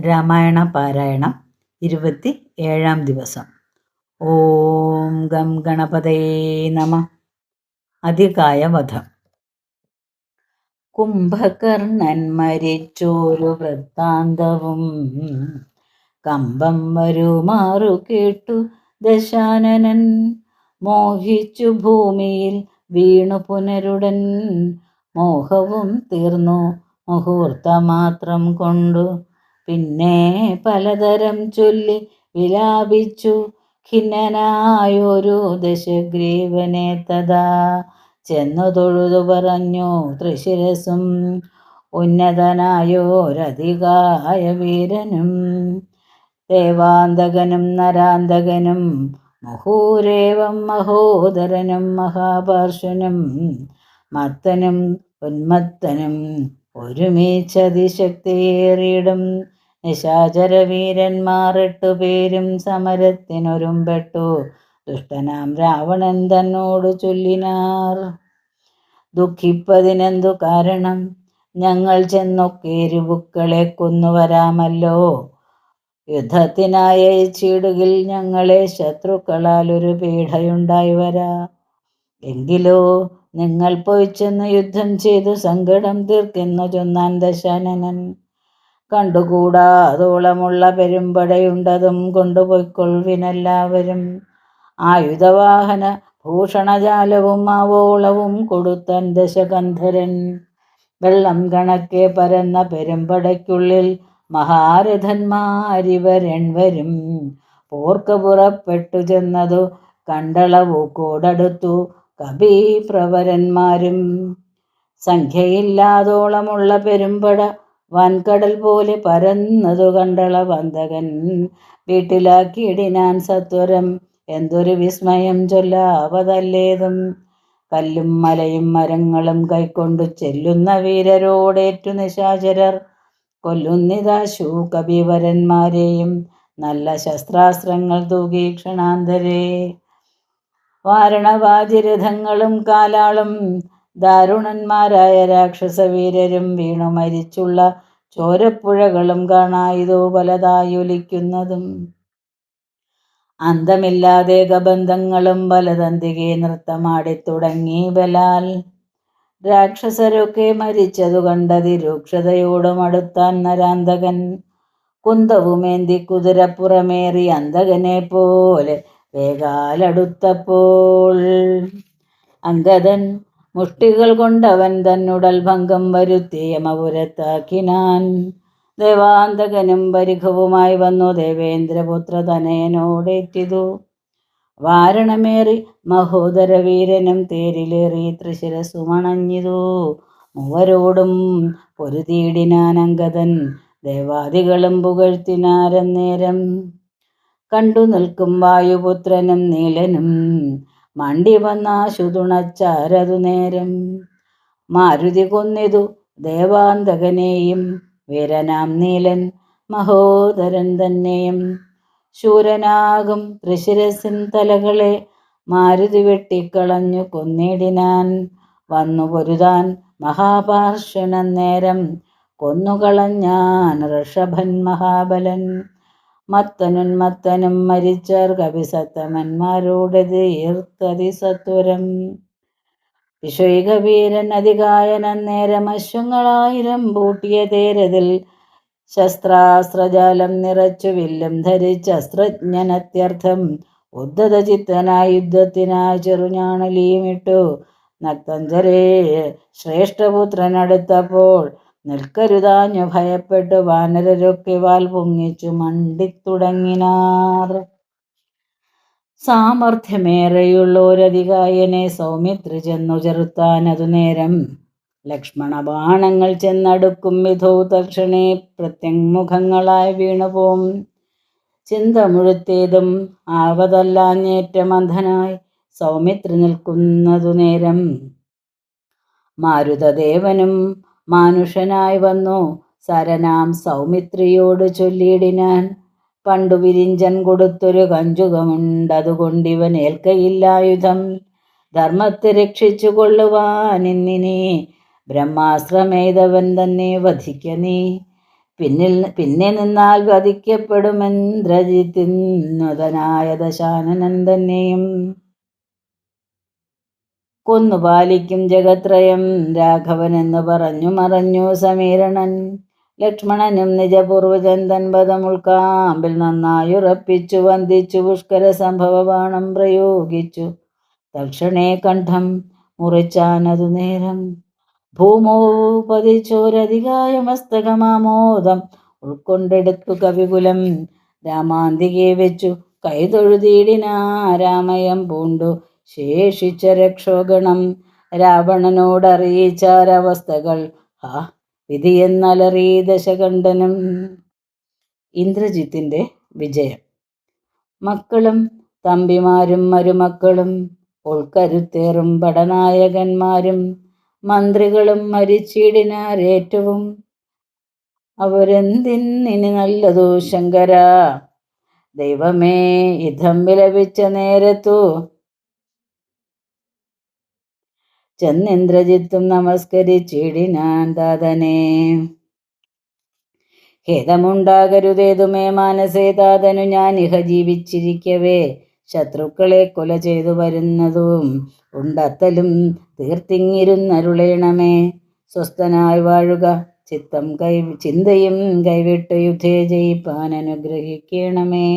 രാമായണ പാരായണം ഇരുപത്തി ഏഴാം ദിവസം. ഓം ഗം ഗണപതയേ നമ. അധികായ വധം കുംഭകർണൻ മരിച്ചോരു വൃത്താന്തവും കമ്പം വരുമാറു കേട്ടു ദശാനനൻ. മോഹിച്ചു ഭൂമിയിൽ വീണു പുനരുടൻ. മോഹവും തീർന്നു. മുഹൂർത്തമാത്രം കൊണ്ടു പിന്നെ പലതരം ചൊല്ലി വിലാപിച്ചു. ഖിന്നനായൊരു ദശഗ്രീവനെ തഥാ ചെന്നു തൊഴുതു പറഞ്ഞു തൃശിരസും ഉന്നതനായോരധികായ വീരനും ദേവാന്തകനും നരാന്തകനും മുഹൂരേവം മഹോദരനും മഹാപാർശ്വനും മത്തനും ഉന്മത്തനും ഒരുമിച്ചതിശക്തിയേറിയിടും നിശാചര വീരന്മാർ എട്ടുപേരും സമരത്തിനൊരുമ്പെട്ടു. ദുഷ്ടനാം രാവണൻ തന്നോട് ചൊല്ലിനാർ. ദുഃഖിപ്പതിനെന്തു കാരണം? ഞങ്ങൾ ചെന്നൊക്കെ രുവുക്കളെ കൊന്നുവരാമല്ലോ. യുദ്ധത്തിനായി അയച്ചിടുകിൽ ഞങ്ങളെ ശത്രുക്കളാൽ ഒരു പീഡയുണ്ടായി വരാ. എങ്കിലോ നിങ്ങൾ പോയി ചെന്ന് യുദ്ധം ചെയ്തു സങ്കടം തീർക്കുന്നു ചൊന്നാൻ ദശാനനൻ. കണ്ടുകൂടാതോളമുള്ള പെരുമ്പടയുണ്ടതും കൊണ്ടുപോയിക്കൊള്ളുവിനെല്ലാവരും. ആയുധവാഹന ഭൂഷണജാലവും ആവോളവും കൊടുത്തൻ ദശകന്ധരൻ. വെള്ളം കണക്കെ പരന്ന പെരുമ്പടയ്ക്കുള്ളിൽ മഹാരഥന്മാരിവരെൺവരും പോർക്ക് പുറപ്പെട്ടു ചെന്നതു കണ്ടളവൂക്കോടടുത്തു കബീപ്രവരന്മാരും സംഖ്യയില്ലാതോളമുള്ള പെരുമ്പട വൻകടൽ പോലെ പരന്നതു കണ്ടള വന്തകൻ. വീട്ടിലാക്കിയിടിനാൻ സത്വരം എന്തൊരു വിസ്മയം ചൊല്ലാവതല്ലേതും. കല്ലും മലയും മരങ്ങളും കൈക്കൊണ്ടു ചെല്ലുന്ന വീരരോടേറ്റു നിശാചരർ. കൊല്ലുന്നിതാശു കവിവരന്മാരെയും നല്ല ശസ്ത്രാസ്ത്രങ്ങൾ തൂകി ക്ഷണാന്തരേ. വാരണവാജിരഥങ്ങളും കാലാളും ദാരുണന്മാരായ രാക്ഷസവീരരും വീണു മരിച്ചുള്ള ചോരപ്പുഴകളും കാണായതോ പലതായൊലിക്കുന്നതും അന്തമില്ലാതെ ഗബന്ധങ്ങളും പലതന്തികെ നൃത്തമാടി തുടങ്ങി ബലാൽ. രാക്ഷസരൊക്കെ മരിച്ചതു കണ്ടതി രൂക്ഷതയോടും അടുത്താൻ നരാന്തകൻ. കുന്തവുമേന്തി കുതിരപ്പുറമേറി അന്തകനെ പോലെ വേഗാലടുത്തപ്പോൾ അങ്കദൻ മുഷ്ടികൾ കൊണ്ടവൻ തന്നുടൽ ഭംഗം വരുത്തി യമപുരത്താക്കിനാൻ. ദേവാന്തകനും പരിഘവുമായി വന്നു ദേവേന്ദ്രപുത്ര തനയനോടേറ്റിതു. വാരണമേറി മഹോദര വീരനും തേരിലേറി തൃശിരസുമണഞ്ഞിതു മൂവരോടും പൊരുതീടിനാൻ അങ്കദൻ ദേവാദികളും പുകഴ്ത്തിനാരന്നേരം. കണ്ടു നിൽക്കും വായുപുത്രനും നീലനും. മണ്ടി വന്നാശു തുണച്ചാരതു നേരം. മാരുതി കൊന്നിതു ദേവാന്തകനെയും. വീരനാം നീലൻ മഹോദരൻ തന്നെയും. ശൂരനാകും തൃശിരസിൻ തലകളെ മാരുതി വെട്ടിക്കളഞ്ഞു കൊന്നിടിനാൻ. വന്നു പൊരുതാൻ മഹാപാർഷണ നേരം. കൊന്നുകളഞ്ഞാൻ ഋഷഭൻ മഹാബലൻ. മത്തനുന്മത്തനും മരിച്ചർ കവിസത്തമന്മാരോടത് ഈർത്തതി സത്വരം വിശ്വൈകവീരൻ അതികായൻ അന്നേരം അശ്വങ്ങളായിരം പൂട്ടിയ തേരതിൽ ശസ്ത്രാസ്ത്രജാലം നിറച്ചു വില്ലും ധരിച്ച അസ്ത്രജ്ഞനത്യർത്ഥം ഉദ്ധത ചിത്തനായി യുദ്ധത്തിനായി ചെറുഞാണലിയുമിട്ടു നക്തഞ്ചരേ ശ്രേഷ്ഠപുത്രനടുത്തപ്പോൾ നിൽക്കരുതാഞ്ഞു ഭയപ്പെട്ടു വാനരരൊക്കെ വാൽ പൊങ്ങിച്ചു മണ്ടിത്തുടങ്ങിനാർ. സാമർഥ്യമേറെയുള്ളോരധികായനെ സൗമിത്രി ചെന്നു ചെറുത്താൻ അതു നേരം. ലക്ഷ്മണ ബാണങ്ങൾ ചെന്നടുക്കും വിധോ തക്ഷണേ പ്രത്യങ്മുഖങ്ങളായി വീണുപോം. ചിന്ത മുഴുത്തേതും ആവതല്ലാഞ്ഞേറ്റമന്ധനായി സൗമിത്രി നിൽക്കുന്നതു നേരം. മാരുതദേവനും മാനുഷനായി വന്നു. സരനാം സൗമിത്രിയോട് ചൊല്ലിയിടിനാൻ. പണ്ടു വിരിഞ്ചൻ കൊടുത്തൊരു കഞ്ചുകമുണ്ടതുകൊണ്ടിവൻ ഏൽക്കയില്ലായുധം. ധർമ്മത്തെ രക്ഷിച്ചു കൊള്ളുവാൻ ബ്രഹ്മാശ്രമേതവൻ തന്നെ വധിക്ക നീ. പിന്നിൽ പിന്നെ നിന്നാൽ വധിക്കപ്പെടുമെന്ദ്രജിത്തിന്നതനായ ദശാനനൻ തന്നെയും. കൊന്നു പാലിക്കും ജഗത്രയം. രാഘവൻ എന്ന് പറഞ്ഞു മറഞ്ഞു സമീരണൻ. ലക്ഷ്മണനും നിജപൂർവജൻ തൻപദം ഉൾക്കാമ്പിൽ നന്നായുറപ്പിച്ചു വന്ദിച്ചു പുഷ്കര സംഭവ ബാണം പ്രയോഗിച്ചു. തക്ഷണേ കണ്ഠം മുറിച്ചാനതു നേരം. ഭൂമോ പതിച്ചോരധികായ മസ്തകമാമോദം ഉൾക്കൊണ്ടെടുത്തു കവികുലം. രാമാന്തികെ വെച്ചു കൈതൊഴുതിയിടിനാ രാമയം പൂണ്ടു. ശേഷിച്ച രക്ഷോഗണം രാവണനോടറിയിച്ചാരവസ്ഥകൾ. ആ വിധിയെന്നലറി ദശകണ്ഠനും. ഇന്ദ്രജിത്തിന്റെ വിജയം. മക്കളും തമ്പിമാരും മരുമക്കളും ഉൾക്കരുത്തേറും പടനായകന്മാരും മന്ത്രികളും മരിച്ചിടിനാരേറ്റവും. അവരെന്തിന്നിനി നല്ലതോ ശങ്കര? ദൈവമേ ഇതം വിലപിച്ച നേരത്തു ചെന്നിന്ദ്രജിത്തും നമസ്കരിച്ചിടിനാൻ താതനെ ഖേദമുണ്ടാകരുതേതുമേ മാനസേ താതനു ഞാൻ ഇഹ ജീവിച്ചിരിക്കവേ. ശത്രുക്കളെ കൊല ചെയ്തു വരുന്നതും ഉണ്ടത്തലും തീർത്തിങ്ങിരുന്നരുളേണമേ. സ്വസ്ഥനായി വാഴുക ചിത്തം കൈ ചിന്തയും കൈവിട്ട് യുദ്ധേ ജയിപ്പാൻ അനുഗ്രഹിക്കണമേ.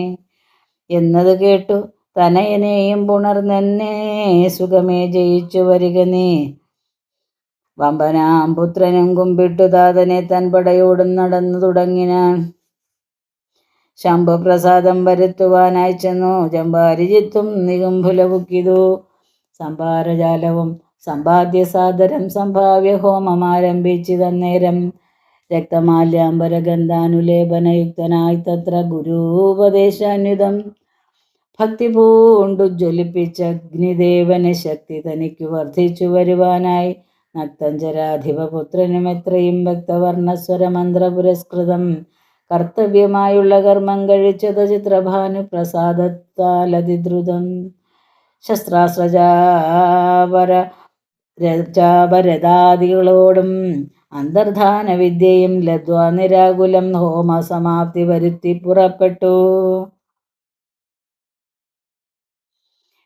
എന്നത് കേട്ടു തനയനെയും പുണർന്നെന്നെ സുഖമേ ജയിച്ചു വരിക നീ. വമ്പനാം പുത്രനും കുമ്പിട്ടു താതനെ തൻ പടയോടും നടന്നു തുടങ്ങിനാൻ. ശംഭുപ്രസാദം വരുത്തുവാനായി ചെന്നു. ജമ്പാരിജിത്തും നികുംഭുലവുക്കിതു. സംഭാരജാലവും സമ്പാദ്യ സാദരം സംഭാവ്യ ഹോമം ആരംഭിച്ചിതന്നേരം രക്തമാല്യാംബരഗന്ധാനുലേപനയുക്തനായി തത്ര ഗുരുപദേശാന്യുതം ഭക്തി പൂണ്ടു ജ്വലിപ്പിച്ച അഗ്നിദേവന് ശക്തി തനിക്ക് വർദ്ധിച്ചു വരുവാനായി. നക്തഞ്ചരാധിപപുത്രനും എത്രയും ഭക്തവർണസ്വരമന്ത്ര പുരസ്കൃതം കർത്തവ്യമായുള്ള കർമ്മം കഴിച്ചത് ചിത്രഭാനു പ്രസാദത്താലതിദ്രുതം ശസ്ത്രാസ്രജാപര രഥാദികളോടും അന്തർധാന വിദ്യയും ലദ്വാ നിരാകുലം ഹോമ സമാപ്തി വരുത്തി പുറപ്പെട്ടു.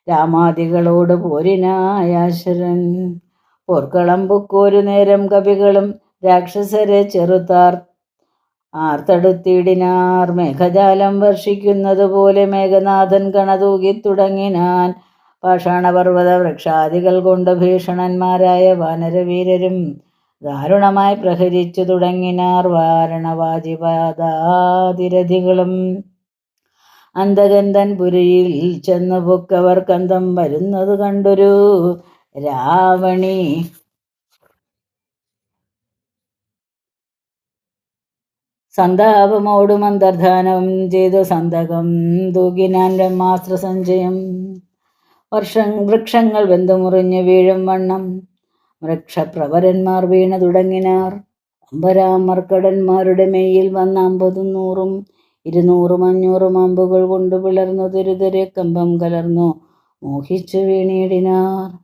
രാമാദികളോട് പോരിനായാശരൻ. പോർക്കളം പൊക്കോരു നേരം കവികളും രാക്ഷസരെ ചെറുത്താർ ആർത്തടുത്തിടിനാർ മേഘജാലം വർഷിക്കുന്നത് പോലെ മേഘനാഥൻ കണതൂകി തുടങ്ങിനാൻ. പാഷാണപർവത വൃക്ഷാദികൾ കൊണ്ട് ഭീഷണന്മാരായ വാനരവീരരും ദാരുണമായി പ്രഹരിച്ചു തുടങ്ങിനാർ. വാരണവാജിപാദാതിരഥികളും അന്തകന്തൻ പുരിയിൽ ചെന്നു പൊക്കവർ കന്തം വരുന്നത് കണ്ടൊരു രാവണി. സന്താപമോടും അന്തർധാനം ചെയ്തു സന്തകം തൂകിനാൻ ബ്രഹ്മാസ്ത്ര സഞ്ചയം വർഷം വൃക്ഷങ്ങൾ വെന്തുമുറിഞ്ഞു വീഴും വണ്ണം. വൃക്ഷപ്രവരന്മാർ വീണ തുടങ്ങിനാർ അമ്പരാമർക്കടന്മാരുടെ മെയ്യിൽ വന്ന അമ്പതും നൂറും ഇരുന്നൂറും അഞ്ഞൂറും അമ്പുകൾ കൊണ്ട് പിളർന്നു ദുരിതരെ കമ്പം കലർന്നു. മോഹിച്ചു വീണിടിനാർ.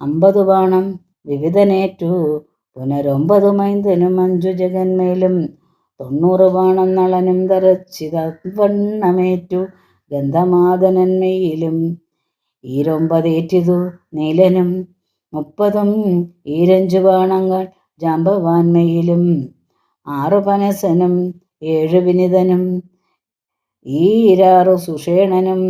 അമ്പത് ബാണം വിവിധനേറ്റു. പുനരൊമ്പത് മൈന്ദനും അഞ്ചു ജഗന്മേലും. തൊണ്ണൂറ് ബാണം നളനും തരച്ചിതവണ്ണമേറ്റു ഗന്ധമാതനന്മയിലും ഈരൊമ്പതേറ്റിതു നീലനും. മുപ്പതും ഈരഞ്ചു ബാണങ്ങൾ ജാമ്പവാൻമയിലും. ആറു പനസനും ഏഴു വിനിതനും. ഈരാറു സുഷേണനും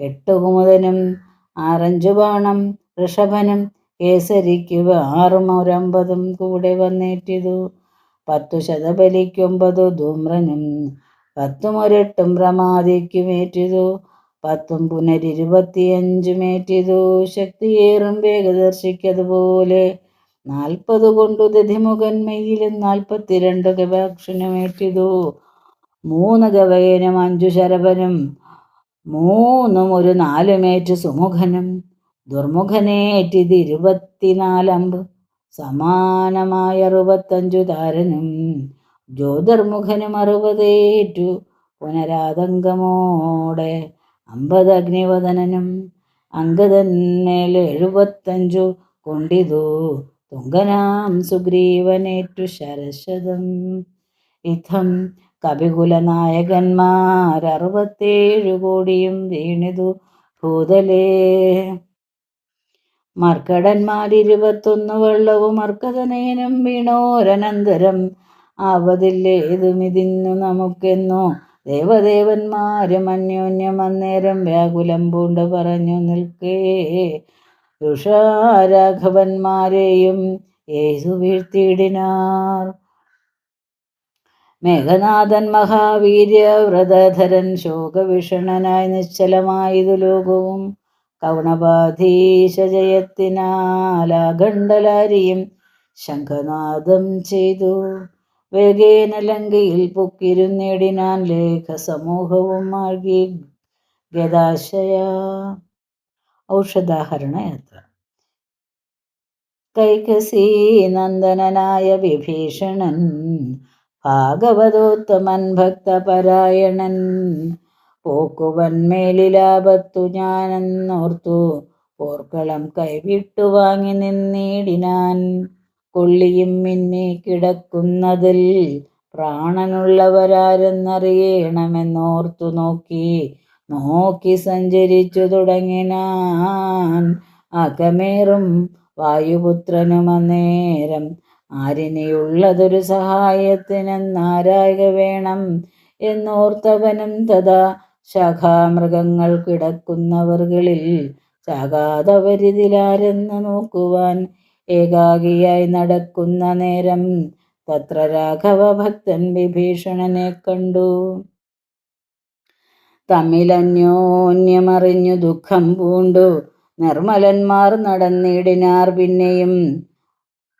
എട്ടുകുമുദനും ആറഞ്ചു ബാണം ഋഷഭനും കേസരിക്കു ആറും ഒരമ്പതും കൂടെ വന്നേറ്റിതു. പത്തു ശതബലിക്കൊമ്പതു ധൂമ്രനും പത്തും ഒരെട്ടും പ്രമാദിക്കുമേറ്റിതു പത്തും പുനരിരുപത്തിയഞ്ചുമേറ്റിതു ശക്തിയേറും വേഗദർശിക്കതുപോലെ നാൽപ്പത് കൊണ്ടു ദധിമുഖന്മയിലും നാൽപ്പത്തിരണ്ട് ഗവാക്ഷനുമേറ്റിതു. മൂന്ന് ഗവയനും അഞ്ചു ശരഭനും മൂന്നും ഒരു നാലുമേറ്റ് സുമുഖനും. ദുർമുഖനേറ്റിത് ഇരുപത്തിനാലമ്പ് സമാനമായ അറുപത്തഞ്ചു താരനും. ജ്യോതിർമുഖനും അറുപതേറ്റു പുനരാതങ്കമോടെ അമ്പത് അഗ്നിവദനനും. അങ്കതന്മേൽ എഴുപത്തഞ്ചു കൊണ്ടിതു തുങ്കനാം സുഗ്രീവനേറ്റു ശരശതം. ഇത്തം കപികുല നായകന്മാർ അറുപത്തേഴു കോടിയും വീണിതു ഭൂതലേ. മർക്കടന്മാരിരുപത്തൊന്നു വെള്ളവും മർക്കതനയനും വീണോരനന്തരം ആവതില്ലേതുമിതിന്നു നമുക്കെന്നോ. ദേവദേവന്മാരും അന്യോന്യം അന്നേരം വ്യാകുലം പൂണ്ട് പറഞ്ഞു നിൽക്കേ. ഋഷാരാഘവന്മാരെയും യേശു വീഴ്ത്തിയിടിനാർ. മേഘനാഥൻ മഹാവീര്യവ്രതധരൻ ശോകവിഷണനായി നിശ്ചലമായതു ലോകവും. ജയത്തിനാലാഗണ്ഡലാരിയും ശംഖനാദം ചെയ്തു. വേഗേന ലങ്കയിൽ പൊക്കിരുന്നേടിനാൻ ലേഖസമൂഹവും ആകി ഗതാശയ ഔഷധാഹരണ യാത്ര കൈകസീ നന്ദനനായ വിഭീഷണൻ ഭാഗവതോത്തമൻ ഭക്തപരായണൻ. പോക്കുവന്മേലിലാപത്തു ഞാനെന്നോർത്തു പോർക്കളം കൈവിട്ടു വാങ്ങി നിന്നിടിനാൻ. കൊള്ളിയും മിന്നി കിടക്കുന്നതിൽ പ്രാണനുള്ളവരാരെന്നറിയണമെന്നോർത്തു നോക്കി നോക്കി സഞ്ചരിച്ചു തുടങ്ങിനാൻ. അകമേറും വായുപുത്രനും അന്നേരം ആരിനിയുള്ളതൊരു സഹായത്തിനെന്നാരായക വേണം എന്നോർത്തവനും തഥാ ശാഖാമൃഗങ്ങൾ കിടക്കുന്നവർകളിൽ ചാകാതവരിതിലാരെന്ന് നോക്കുവാൻ ഏകാഗിയായി നടക്കുന്ന നേരം തത്ര രാഘവ ഭക്തൻ വിഭീഷണനെ കണ്ടു. തമ്മിലന്യോന്യമറിഞ്ഞു ദുഃഖം പൂണ്ടു. നിർമ്മലന്മാർ നടന്നിടിനാർ പിന്നെയും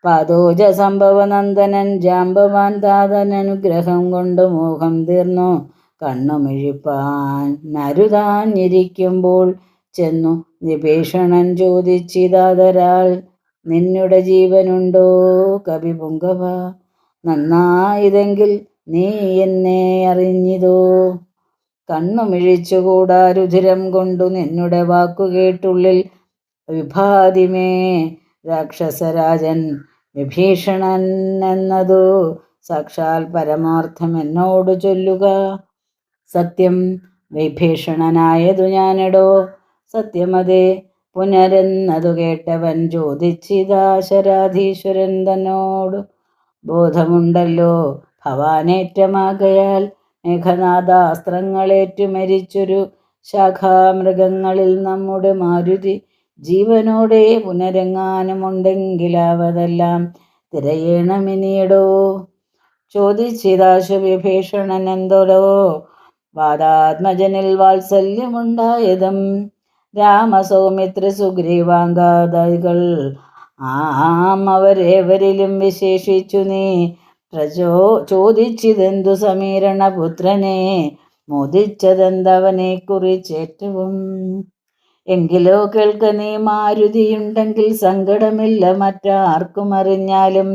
പാദോജ സംഭവനന്ദനൻ ജാമ്പവാൻ താതനനുഗ്രഹം കൊണ്ട് മോഹം തീർന്നു. കണ്ണുമിഴിപ്പാൻ നരുതാഞ്ഞിരിക്കുമ്പോൾ ചെന്നു. നിപേഷണൻ ചോദിച്ചിതാതരാൾ നിന്നുടെ ജീവനുണ്ടോ കവി പുങ്കവ? നന്നായതെങ്കിൽ നീ എന്നെ അറിഞ്ഞിതോ? കണ്ണുമിഴിച്ചുകൂടാ രുധിരം കൊണ്ടു നിന്നുടെ വാക്കുകേട്ടുള്ളിൽ വിഭാതിമേ രാക്ഷസരാജൻ വിഭീഷണൻ എന്നതു സാക്ഷാൽ പരമാർത്ഥം എന്നോട് ചൊല്ലുക. സത്യം വിഭീഷണനായതു ഞാനെടോ. സത്യമതേ പുനരെന്നതു കേട്ടവൻ ചോദിച്ചിതാശരാധീശ്വരൻ തന്നോട് ബോധമുണ്ടല്ലോ. ഭവാനേറ്റമാകയാൽ മേഘനാഥാസ്ത്രങ്ങളേറ്റു മരിച്ചൊരു ശാഖാമൃഗങ്ങളിൽ നമ്മുടെ മാരുതി ജീവനോടെ പുനരങ്ങാനുമുണ്ടെങ്കിലാവതെല്ലാം തിരയണമിനിയടോ. ചോദിച്ചിതാശു വിഭീഷണൻ വാദാത്മജനിൽ വാത്സല്യമുണ്ടായതും രാമസൗമിത്ര സുഗ്രീവാങ്കാദികൾ ആം അവരെവരിലും വിശേഷിച്ചു നീ. പ്രചോ ചോദിച്ചിതെന്തു സമീരണപുത്രനെ മോദിച്ചതെന്തവനെ കുറിച്ചേറ്റവും എങ്കിലോ കേൾക്ക നീ മാരുതിയുണ്ടെങ്കിൽ സങ്കടമില്ല മറ്റാർക്കും അറിഞ്ഞാലും.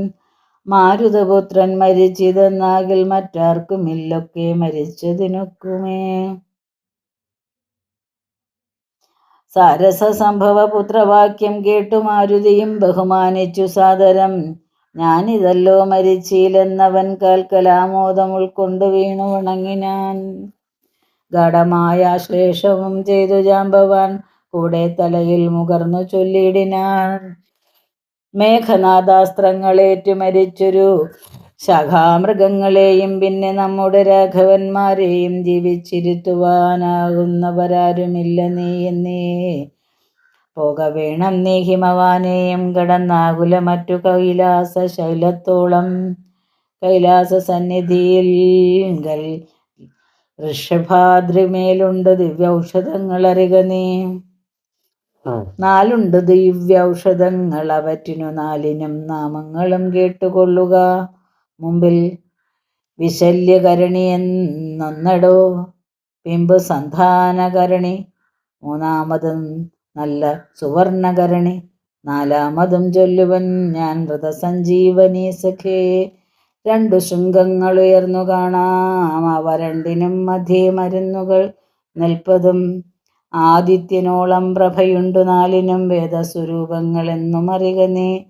മാരുതപുത്രൻ മരിച്ചിതെന്നാകിൽ മറ്റാർക്കുമില്ലൊക്കെ മരിച്ചതിനൊക്കുമേ. സാരസ സംഭവ പുത്രവാക്യം കേട്ടു മാരുതിയും ബഹുമാനിച്ചു സാദരം. ഞാനിതല്ലോ മരിച്ചില്ലെന്നവൻ കാൽക്കലാമോദം ഉൾക്കൊണ്ടു വീണു ഞാൻ ഗാഠമായ ശ്ലേഷവും ചെയ്തു ജാമ്പവാൻ. കൂടെ തലയിൽ മുകർന്നു ചൊല്ലിയിടിനാൻ. മേഘനാഥാസ്ത്രങ്ങളേറ്റു മരിച്ചൊരു ശാഖാമൃഗങ്ങളെയും പിന്നെ നമ്മുടെ രാഘവന്മാരെയും ജീവിച്ചിരുത്തുവാനാകുന്നവരാരുമില്ല നീ എന്നേ. പോക വേണം നീ ഹിമവാനെയും കടന്നാകുല മറ്റു കൈലാസ ശൈലത്തോളം കൈലാസ സന്നിധിയിൽ ഋഷഭാദ്രിമേലുണ്ട് ദിവ്യൗഷധങ്ങൾ അറിക നീ. നാലുണ്ട് ദിവ്യൗഷധങ്ങൾ അവറ്റിനു നാലിനും നാമങ്ങളും കേട്ടുകൊള്ളുക. മുമ്പിൽ വിശല്യകരണി എന്നൊന്നടോ പിമ്പ് സന്ധാനകരണി മൂന്നാമതും നല്ല സുവർണകരണി നാലാമതും ചൊല്ലുവൻ ഞാൻ വ്രതസഞ്ജീവനീ സഖേ. രണ്ടു ശൃംഗങ്ങൾ ഉയർന്നു കാണാം അവ രണ്ടിനും മധ്യേ മരുന്നുകൾ നിൽപ്പതും ആദിത്യനോളം പ്രഭയുണ്ടു നാലിനും വേദസ്വരൂപങ്ങളെന്നും അറിക നീ.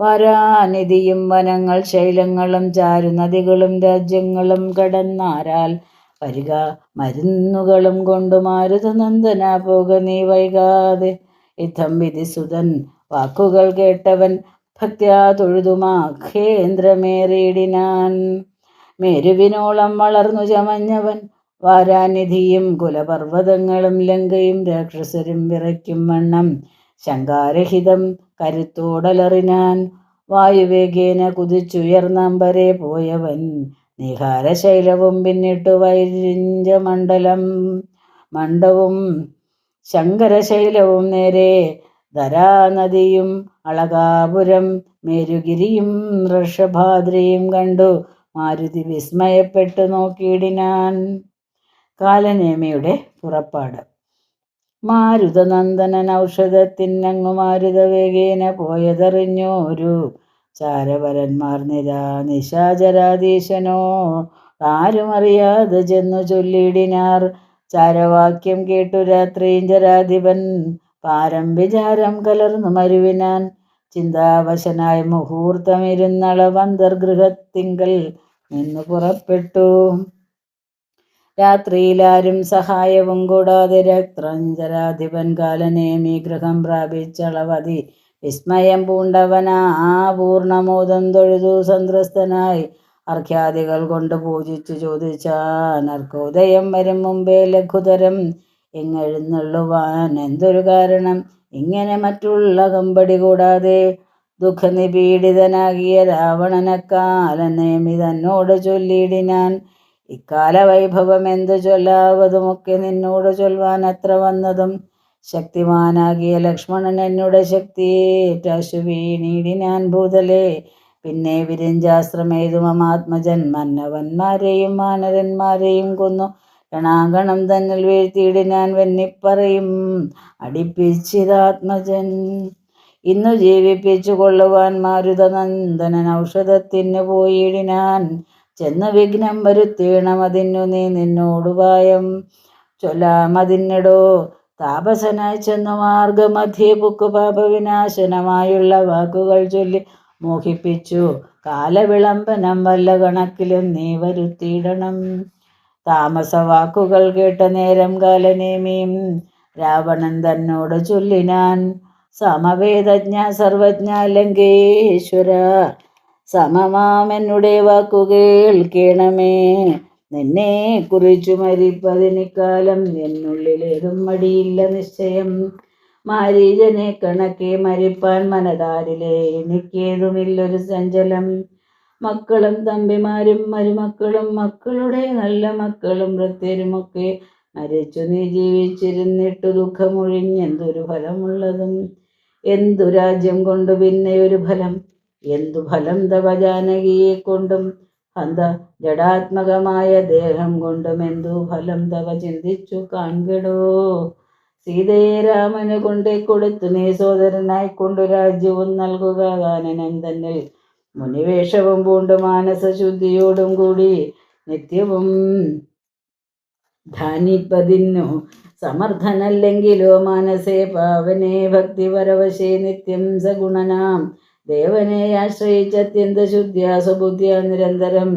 വരാനിധിയും വനങ്ങൾ ശൈലങ്ങളും ചാരുനദികളും രാജ്യങ്ങളും കടന്നാരാൽ വരിക. മരുന്നുകളും കൊണ്ടു മാരുതനന്ദന പോക നീ വൈകാതെ. ഇതം വിധിസുതൻ വാക്കുകൾ കേട്ടവൻ ഭക്ത്യാ തൊഴുതുമാഖേന്ദ്രമേറിയിടിനാൻ മേരുവിനോളം വളർന്നു ചമഞ്ഞവൻ വാരാനിധിയും കുലപർവതങ്ങളും ലങ്കയും രാക്ഷസരും വിറയ്ക്കും വണ്ണം. ശങ്കാരഹിതം കരുത്തോടലറിനാൻ വായുവേഗേന കുതിച്ചുയർന്നമ്പരെ പോയവൻ നിഹാരശൈലവും പിന്നിട്ടു വൈരിഞ്ച മണ്ഡലം മണ്ഡവും ശങ്കരശൈലവും നേരെ ധരാനദിയും അളകാപുരം മേരുഗിരിയും ഋഷഭാദ്രിയും കണ്ടു. മാരുതി വിസ്മയപ്പെട്ടു നോക്കിയിടിനാൻ. കാലനേമിയുടെ പുറപ്പാട്. മാരുതനന്ദനൻ ഔഷധത്തിനങ്ങു മാരുതവേഗേന പോയതറിഞ്ഞോരു ചാരവരന്മാർ നിരാ നിശാചരാധീശനോ ആരും അറിയാതെ ചെന്നു ചൊല്ലിയിടിനാർ. ചാരവാക്യം കേട്ടു രാത്രീഞ്ചരാധിപൻ പാരം വിചാരം കലർന്നു മരുവിനാൻ. ചിന്താവശനായ മുഹൂർത്തമിരുന്നളവന്തർഗൃഹത്തിങ്കൽ നിന്നു പുറപ്പെട്ടു. രാത്രിയിലാരും സഹായവും കൂടാതെ രക്തഞ്ചരാധിപൻ കാലനേമി ഗൃഹം പ്രാപിച്ചളവതി. വിസ്മയം പൂണ്ടവനാ ആ പൂർണമോദം തൊഴുതു സന്ത്രസ്തനായി അർഘ്യാദികൾ കൊണ്ട് പൂജിച്ചു ചോദിച്ചാൻ അർക്കോദയം വരും മുമ്പേ ലഘുതരം. ഇങ്ങെഴുന്നള്ളുവാൻ എന്തൊരു കാരണം? ഇങ്ങനെ മറ്റുള്ള കമ്പടി കൂടാതെ ദുഃഖനിപീഡിതനാകിയ രാവണനക്കാലനേമി തന്നോട് ചൊല്ലിയിടിനാൻ ഇക്കാല വൈഭവം എന്തു ചൊല്ലാവതുമൊക്കെ നിന്നോട് ചൊൽവാൻ അത്ര വന്നതും ശക്തിമാനാകിയ ലക്ഷ്മണൻ എന്നുടെ ശക്തിയേറ്റു ഞാൻ ഭൂതലേ. പിന്നെ വിരിഞ്ചാശ്രമേതു മമാത്മജൻ മന്നവന്മാരെയും വാനരന്മാരെയും കൊന്നു. രണാങ്കണം തന്നിൽ വീഴ്ത്തിയിട് ഞാൻ വെന്നിപ്പറയും അടിപ്പിച്ചിതാത്മജൻ. ഇന്നു ജീവിപ്പിച്ചു കൊള്ളുവാൻ മാരുതനന്ദനൻ ഔഷധത്തിന് പോയിടിനാൻ ചെന്ന് വിഘ്നം വരുത്തേണമതിന്നു നീ നിന്നോട് പായം ചൊല്ലാമതിന്നിടോ താപസനായി ചെന്നു മാർഗമധ്യേ പുക്കു പാപവിനാശനമായുള്ള വാക്കുകൾ ചൊല്ലി മോഹിപ്പിച്ചു. കാലവിളംബനം വല്ല കണക്കിലും നീ വരുത്തിയിടണം. താമസ വാക്കുകൾ കേട്ട നേരം കാലനേമിയും രാവണൻ തന്നോട് ചൊല്ലിനാൻ. സമവേദജ്ഞ സർവജ്ഞ ലങ്കേശ്വര സമമാമെന്നുടെ വാക്കു കേൾക്കണമേ നിന്നെ കുറിച്ചു മരിപ്പതിനിക്കാലം എന്നുള്ളിലേതും മടിയില്ല നിശ്ചയം. മാരീജനെ കണക്കെ മരിപ്പാൻ മനതാരിലെ എനിക്കേതുമില്ലൊരു സഞ്ചലം. മക്കളും തമ്പിമാരും മരുമക്കളും മക്കളുടെ നല്ല മക്കളും വൃത്യരുമൊക്കെ മരിച്ചു നീ ജീവിച്ചിരുന്നിട്ടു ദുഃഖമൊഴിഞ്ഞെന്തൊരു ഫലമുള്ളതും? എന്തു രാജ്യം കൊണ്ട് പിന്നെ ഒരു ഫലം? എന്തു ഫലം തവ ജാനകിയെ കൊണ്ടും അന്ത ജഡാത്മകമായ ദേഹം കൊണ്ടും എന്തു ഫലം തവ ചിന്തിച്ചു കാൺകടോ? സീതയെ രാമന് കൊണ്ടേ കൊടുത്തു. നീ സോദരനായി കൊണ്ടു രാജ്യവും നൽകുക. ഗാനനന്ദനിൽ മുനിവേഷവും പൂണ്ട് മാനസശുദ്ധിയോടും കൂടി നിത്യവും ധാനിപ്പതിന്നു സമർത്ഥനല്ലെങ്കിലോ മാനസേ പാവനെ ഭക്തിപരവശേ നിത്യം സഗുണനാം. ദേവനെ ആശ്രയിച്ചത്യന്ത ശുദ്ധ്യാസ ബുദ്ധിയ നിരന്തരം.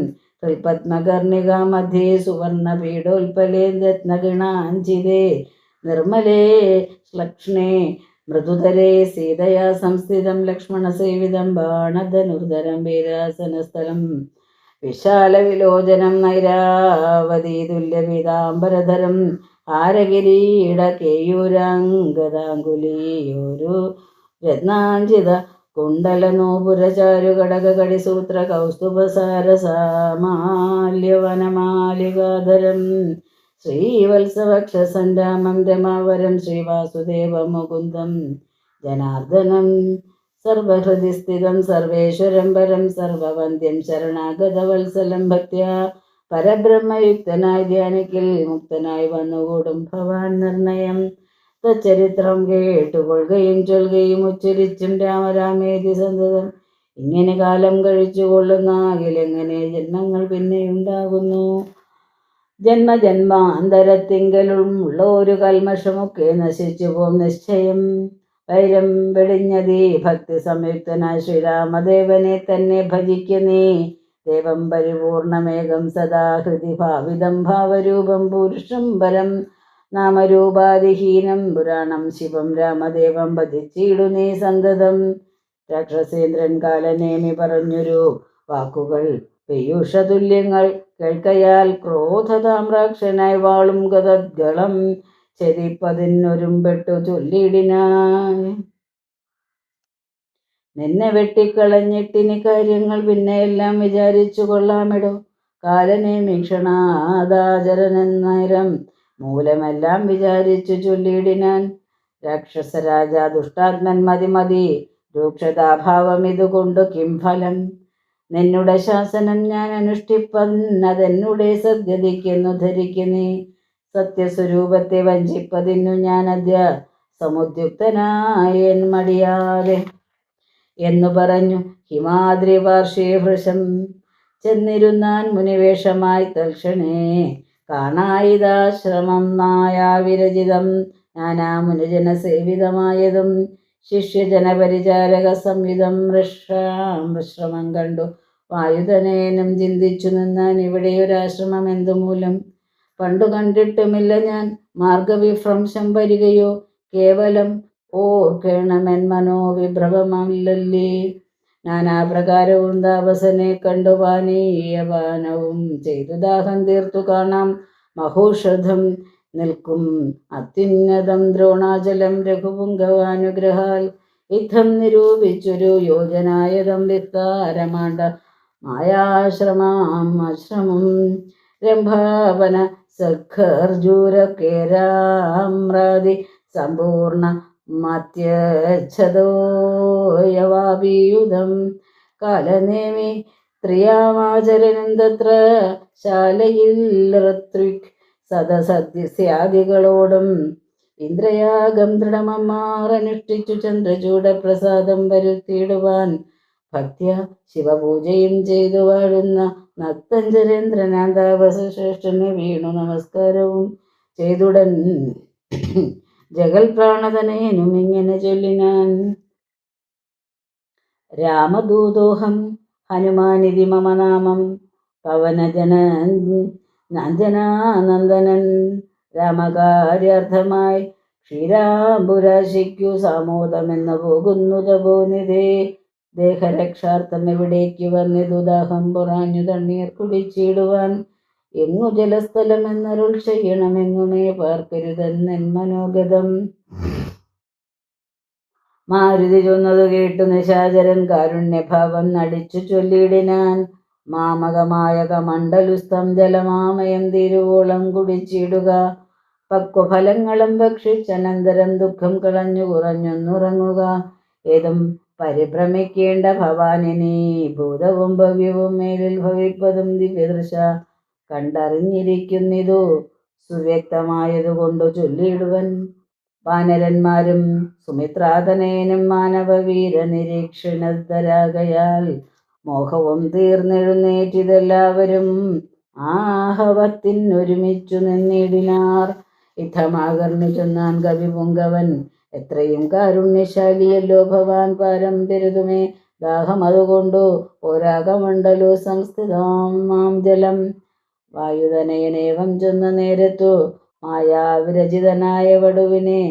കൽപത്മകർണിക മധ്യേ സുവർണ പീഠോൽപലേ രത്നഗിണാഞ്ചിതേ നിർമ്മലേ ശ്ലക്ഷ്ണേ മൃദുതരേ സീതയാ സംസ്ഥിതം ലക്ഷ്മണസേവിതം ബാണധനുർധരം വീരാസനസ്ഥലം. നൈരാവതി തുല്യപീതാംബരധരം. ആരകിരീട കേയൂരാംഗതാങ്കുലിയൊരു രത്നാഞ്ചിത കുണ്ടലനൂപുരചാരുകടകടിസൂത്ര കൗസ്തുഭസാരസാമാല്യവനമാലികാധരം ശ്രീവത്സവക്ഷസന്രാമം രമാവരം ശ്രീവാസുദേവമുകുന്ദം. ജനാർദ്ദനം സർവഹൃദിസ്ഥിതം സർവേശ്വരം പരം സർവവന്ദ്യം ശരണാഗതവത്സലം ഭക്യ പരബ്രഹ്മയുക്തനായി ധ്യാനിക്കിൽ മുക്തനായി വന്നുകൂടും ഭവാൻ നിർണയം. തച്ചരിത്രം കേട്ടുകൊള്ളുകയും ചൊല്ലുകയും ഉച്ചരിച്ചും രാമരാമേതി സന്തതം. ഇങ്ങനെ കാലം കഴിച്ചു കൊള്ളുന്ന അഖിലെങ്ങനെ ജന്മങ്ങൾ പിന്നെ ഉണ്ടാകുന്നു? ജന്മജന്മാന്തരത്തിങ്കലും ഉള്ള ഒരു കൽമഷമൊക്കെ നശിച്ചു പോം നിശ്ചയം. വൈരം വെടിഞ്ഞതീ ഭക്തി സംയുക്തനായ ശ്രീരാമദേവനെ തന്നെ ഭജിക്കുന്നേ. ദേവം പരിപൂർണമേകം സദാ ഹൃതി ഭാവിതം ഭാവരൂപം പുരുഷം പരം നാമരൂപാതിഹീനം പുരാണം ശിവം രാമദേവം ഭജിച്ചിടുന്നേ സന്തതം. രാക്ഷസേന്ദ്രൻ കാലനേമി പറഞ്ഞൊരു വാക്കുകൾ. പീയൂഷതുല്യങ്ങൾ കേൾക്കയാൽ ക്രോധതാമ്രാക്ഷനായി വാളും ഗതദ്ഗളം ചെതിപ്പതിനൊരുമ്പെട്ടു ചൊല്ലിയിടിനായി നിന്നെ വെട്ടിക്കളഞ്ഞിട്ടിനി കാര്യങ്ങൾ പിന്നെ എല്ലാം വിചാരിച്ചു കൊള്ളാമിടോ. കാലനെ മൂലമെല്ലാം വിചാരിച്ചു ചൊല്ലിയിടിനാൻ. രാക്ഷസരാജ ദുഷ്ടാത്മൻ മതി രൂക്ഷതാഭാവം ഇതുകൊണ്ടു കിം ഫലം നിന്നുടെ ശാസനം ഞാൻ അനുഷ്ഠിപ്പതെന്നുടെ സദ്ഗതിക്കെന്നു ധരിക്കുന്നേ സത്യസ്വരൂപത്തെ വഞ്ചിപ്പതിന്നു ഞാൻ അദ്യ സമുദ്യുക്തനായ മടിയാതെ. എന്നു പറഞ്ഞു ഹിമാദ്രി ഭൃശം. ചെന്നിരുന്നാൻ മുനിവേഷമായി തൽക്ഷണേ കാണായിതാശ്രമം നായാവിരചിതം നാനാ മുനിജന സേവിതമായതും ശിഷ്യജനപരിചാരക സംവിധം വൃശ്രമം കണ്ടു. വായുധനേനും ചിന്തിച്ചു നിന്നാൻ ഇവിടെ ഒരാശ്രമം എന്തുമൂലം? പണ്ടു കണ്ടിട്ടുമില്ല ഞാൻ. മാർഗവിഭ്രംശം വരികയോ കേവലം ഓർക്കേണമെൻ മനോവിഭ്രമമല്ലല്ലേ? നാനാപ്രകാരവും താപസനെ കണ്ടു പാനീയപാനവും ചെയ്തു ദാഹം തീർത്തു കാണാം. മഹോഷധം നിൽക്കും. അത്യുന്നതം ദ്രോണാചലം രഘുപുങ്കവാനുഗ്രഹാൽ യുദ്ധം നിരൂപിച്ചൊരു യോജനായതം വിസ്താരമാണ്ട മായാശ്രമാം ആശ്രമം. രംഭാവന സഖർജൂരക്കേരാമ്രാതി സമ്പൂർണ മത്യച്ഛതോയവാഭിയുധം കാലനേമി ത്രിയാമാചരനും തത്ര ശാലയിൽ ഋത്വിക് സദസദ്യസ്യാദികളോടും ഇന്ദ്രയാഗം ദൃഢമമ്മാറനുഷ്ഠിച്ചു ചന്ദ്രചൂടപ്രസാദം വരുത്തിയിടുവാൻ ഭക്ത്യ ശിവപൂജയും ചെയ്തു വാഴുന്ന നക്തഞ്ചരേന്ദ്രനാഥാവസശ്രേഷ്ഠന് വീണു നമസ്കാരവും ചെയ്തുടൻ. ജഗൽ പ്രാണതനേനും ഇങ്ങനെ ചൊല്ലിനാൻ. രാമദൂതോഹം ഹനുമാനിതി മമ നാമം പവനജന നന്ദനാനന്ദനൻ രാമകാര്യാർത്ഥമായി ക്ഷീരാംബുരാശിക്കു സാമോദമെന്ന് പോകുന്നു തോന്നിതേ ദേഹരക്ഷാർത്ഥം എവിടേക്ക് വന്നിതുദാഹം പുറാഞ്ഞു തണ്ണീർ കുടിച്ചിടുവാൻ. എങ്ങു ജലസ്ഥലം എന്നരുൾ ചെയ്യണമെങ്ങുമേ പാർക്കരുതെന്നൻ മനോഗതം. മാരുതി ചൊന്നത് കേട്ടു നിശാചരൻ കാരുണ്യഭാവം നടിച്ചു ചൊല്ലിയിടിനാൻ. മാമകമായ കമണ്ഡലുസ്തം ജലമാമയം തിരുവോളം കുടിച്ചിടുക. പക്വഫലങ്ങളും ഭക്ഷിച്ചനന്തരം ദുഃഖം കളഞ്ഞു കുറഞ്ഞൊന്നുറങ്ങുക. ഏതും പരിഭ്രമിക്കേണ്ട ഭവാനിനി ഭൂതവും ഭവ്യവും മേലിൽ ഭവിപ്പതും ദിവ്യദൃശ. കണ്ടറിഞ്ഞിരിക്കുന്നിതു. സുവ്യക്തമായതുകൊണ്ടു ചൊല്ലിയിടുവൻ വാനരന്മാരും സുമിത്രാതനേനും മാനവവീര നിരീക്ഷണധരാകയാൽ മോഹവും തീർന്നെഴുന്നേറ്റിതെല്ലാവരും ആഹവത്തിനൊരുമിച്ചു നിന്നിടിനാർ. യുദ്ധമാകർന്നു ചെന്നാൻ കവി പൊങ്കവൻ എത്രയും കാരുണ്യശാലിയല്ലോ ഭവാൻ പാരം പെരുതുമേ ദാഹം അതുകൊണ്ടു ഒരാകമണ്ഡലു സംസ്ഥിതാം മാം ജലം. വായുധനയനേവം ചെന്ന നേരത്തു മായാവിരചിതനായ വടുവിനെ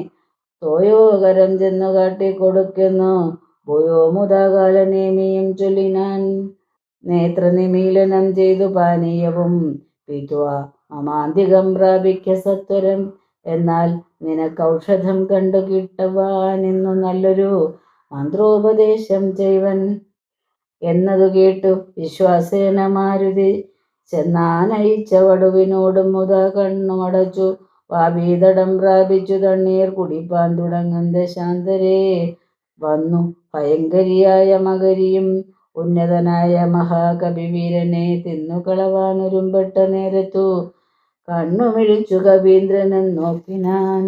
തോയോകരം ചെന്നു കാട്ടിക്കൊടുക്കുന്നു. ഭൂയോ മുതാകാലനേമിയും ചൊല്ലിനാൻ നേത്രനിമീലനം ചെയ്തു പാനീയവും അമാന്തികം പ്രാപിക്ക സത്വരം. എന്നാൽ നിനക്ക് ഔഷധം കണ്ടു കിട്ടുവാനിന്നു നല്ലൊരു മന്ത്രോപദേശം ചെയ്വൻ. എന്നതു കേട്ടു വിശ്വാസേന മാരുതി. ചെന്നാനയിച്ച വടുവിനോടും മുത കണ്ണുമടച്ചു വാവീതടം പ്രാപിച്ചു തണ്ണീർ കുടിപ്പാൻ തുടങ്ങുന്ന ശാന്തരേ വന്നു ഭയങ്കരിയായ മകരിയും ഉന്നതനായ മഹാകവിവീരനെ തിന്നുകളവാനൊരുമ്പെട്ട നേരത്തു. കണ്ണുമിഴിച്ചു കവീന്ദ്രനൻ നോക്കിനാൻ.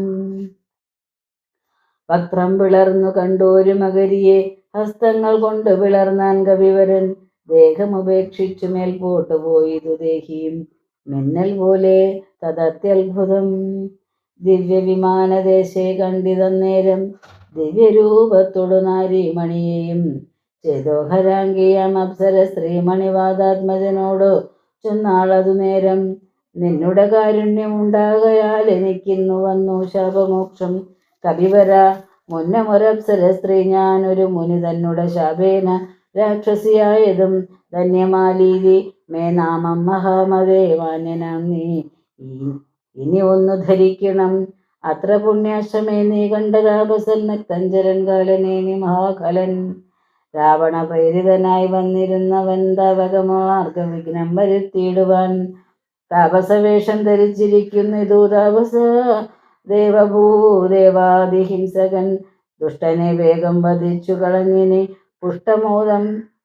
വക്രം പിളർന്നു കണ്ടോരു മകരിയെ. ഹസ്തങ്ങൾ കൊണ്ട് പിളർന്നാൻ കവിവരൻ ദേഹമുപേക്ഷിച്ചു മേൽപോട്ടു പോയിതു ദേഹിയും. മിന്നൽ പോലെ തദത്യത്ഭുതം ദിവ്യവിമാനദേശേ കണ്ടിതന്നേരം ദിവ്യരൂപത്തോടു നാരീമണിയെയും. ചേതോഹരാംഗിയം അപ്സര ശ്രീമണിവാദാത്മജനോട് ചെന്നാളതു നേരം. നിന്നുടെ കാരുണ്യം ഉണ്ടാകയാൽ എനിക്കിന്നു വന്നു ശാപമോക്ഷം. കവിവര മുന്നമൊരപ്സര സ്ത്രീ ഞാനൊരു മുനി തന്നുടെ ശാപേന രാക്ഷസിയായതും ധന്യമാലീതി. മേ നാമം വാന്യനാം നീ. ഇനി ഒന്ന് ധരിക്കണം. അത്ര പുണ്യാശ്രമേ നീ കണ്ട താപസൽ നക്തഞ്ചരൻ കാലനേനി മഹാകലൻ. രാവണ പ്രേരിതനായി വന്നിരുന്നവൻ തവകമാർഗ വിഘ്നം വരുത്തിയിടുവാൻ താപസവേഷം ധരിച്ചിരിക്കുന്നു താപസ ദേവഭൂദേവാദിഹിംസകൻ ദുഷ്ടനെ വേഗം വധിച്ചു കളഞ്ഞിനി പുഷ്ടമോദം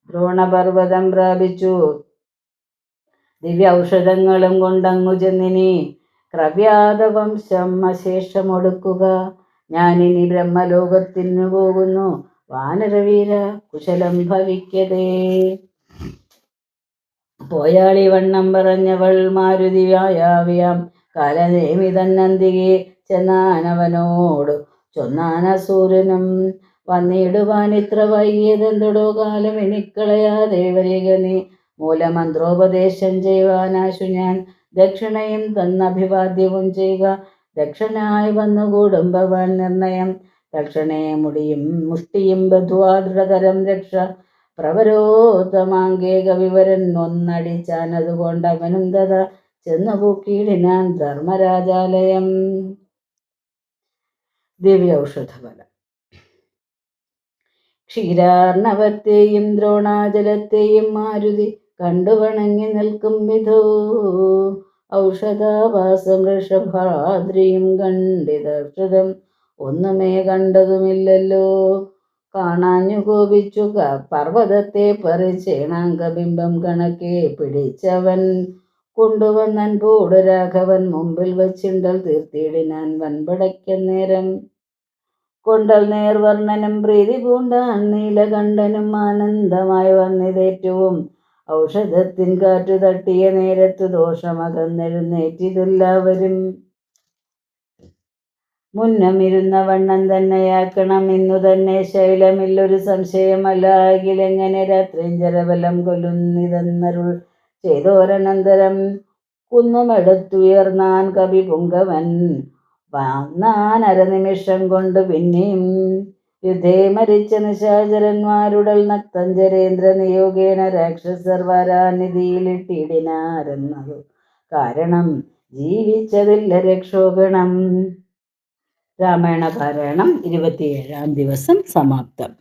ദ്രോണപർവതം പ്രാപിച്ചു. ദിവ്യ ഔഷധങ്ങളും കൊണ്ടങ്ങു ചെന്നിനി. ക്രവ്യാതവംശം അശേഷമൊടുക്കുക. ഞാനിനി ബ്രഹ്മലോകത്തിനു പോകുന്നു. വാനരവീര കുശലം ഭവിക്കതേ പോയാളി വണ്ണം പറഞ്ഞവൾ മാരുതിയായാവിയാം കാലനേമി തന്നന്തികെ ചെന്നാനവനോട് ചൊന്നാനസൂരനും വന്നിടുവാൻ ഇത്ര വൈകിയതെന്തൊടോ കാലം എനിക്കളയാതെ വരിക മൂലമന്ത്രോപദേശം ചെയ്യുവാനാശു ഞാൻ. ദക്ഷിണയും തന്നഭിവാദ്യവും ചെയ്യുക. ദക്ഷിണായി വന്നുകൂടും ഭവാൻ നിർണയം. ദക്ഷിണയെ മുടിയും മുഷ്ടിയും ബധുവാദൃതരം രക്ഷ. പ്രവരോത്തമാങ്കേക വിവരൻ ഒന്നടിച്ചാൻ അതുകൊണ്ട് അവനും തഥ ചെന്നു പൂക്കീടിനാൻ ധർമ്മരാജാലയം. ദിവ്യ ക്ഷീരാർണവത്തെയും ദ്രോണാചലത്തെയും മാരുതി കണ്ടു വണങ്ങി നിൽക്കും വിധോ ഔഷധാവാസം ഋഷഭാദ്രിയും കണ്ടിതക്ഷതം ഒന്നുമേ കണ്ടതുമില്ലല്ലോ. കാണാഞ്ഞു കോപിച്ചു പർവതത്തെ പറിച്ചേണാങ്കബിംബം കണക്കെ പിടിച്ചവൻ കൊണ്ടുവന്നൻ പോട് രാഘവൻ മുമ്പിൽ വച്ചിണ്ടൽ തീർത്തിയിടിനാൻ വൻപടയ്ക്കന്നേരം കൊണ്ടൽ നേർവർണനും പ്രീതി പൂണ്ടാൻ നീലകണ്ഠനും ആനന്ദമായി വന്നിതേറ്റവും. ഔഷധത്തിൻ കാറ്റു തട്ടിയ നേരത്ത് ദോഷമകന്നെഴുന്നേറ്റിതെല്ലാവരും. മുന്നമിരുന്ന വണ്ണം തന്നെയാക്കണം. ഇന്നു തന്നെ ശൈലമില്ലൊരു സംശയമല്ല. സംശയമല്ലാകിലെങ്ങനെ രാത്രിഞ്ചരബലം കൊല്ലുന്നിതെന്നരുൾ ചെയ്തോരനന്തരം കുന്നുമെടുത്തുയർന്നാൻ കവി പുങ്കവൻ വന്നാൻ അരനിമിഷം കൊണ്ട് പിന്നെയും യുദ്ധേ മരിച്ച നിശാചരന്മാരുടൽ നക്തഞ്ചരേന്ദ്ര നിയോഗേന രാക്ഷസർ കാരണം ജീവിച്ചതില്ല രക്ഷോഗണം. രാമായണ പാരായണം ഇരുപത്തിയേഴാം ദിവസം സമാപ്തം.